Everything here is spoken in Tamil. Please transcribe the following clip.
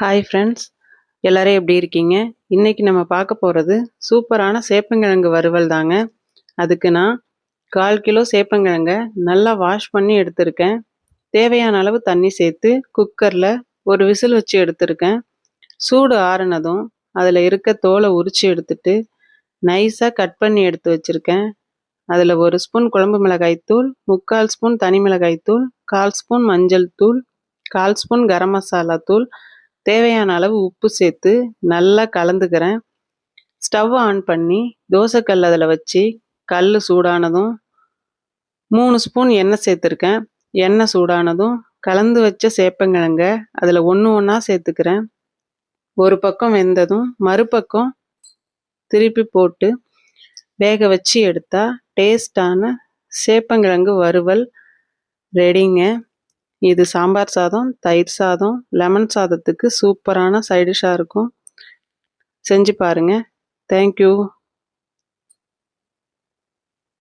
ஹாய் ஃப்ரெண்ட்ஸ் எல்லோரும் எப்படி இருக்கீங்க? இன்னைக்கு நம்ம பார்க்க போகிறது சூப்பரான சேப்பங்கிழங்கு வறுவல் தாங்க. அதுக்கு நான் கால் கிலோ சேப்பங்கிழங்க நல்லா வாஷ் பண்ணி எடுத்திருக்கேன். தேவையான அளவு தண்ணி சேர்த்து குக்கரில் ஒரு விசில் வச்சு எடுத்திருக்கேன். சூடு ஆறுனதும் அதில் இருக்க தோலை உரித்து எடுத்துட்டு நைஸாக கட் பண்ணி எடுத்து வச்சுருக்கேன். அதில் ஒரு ஸ்பூன் குழம்பு மிளகாய்த்தூள் முக்கால் ஸ்பூன் தனி மிளகாய்த்தூள் கால் ஸ்பூன் மஞ்சள் தூள் கால் ஸ்பூன் கரம் மசாலா தூள் தேவையான அளவு உப்பு சேர்த்து நல்லா கலந்துக்கிறேன். ஸ்டவ் ஆன் பண்ணி தோசைக்கல் அதில் வச்சு கல் சூடானதும் மூணு ஸ்பூன் எண்ணெய் சேர்த்துருக்கேன். எண்ணெய் சூடானதும் கலந்து வச்ச சேப்பங்கிழங்க அதில் ஒன்று ஒன்றா சேர்த்துக்கிறேன். ஒரு பக்கம் வெந்ததும் மறுபக்கம் திருப்பி போட்டு வேக வச்சு எடுத்தால் டேஸ்டான சேப்பங்கிழங்கு வறுவல் ரெடிங்க இது சாம்பார் சாதம் தயிர் சாதம் லெமன் சாதத்துக்கு சூப்பரான சைடிஷாக இருக்கும். செஞ்சு பாருங்கள் தேங்க்யூ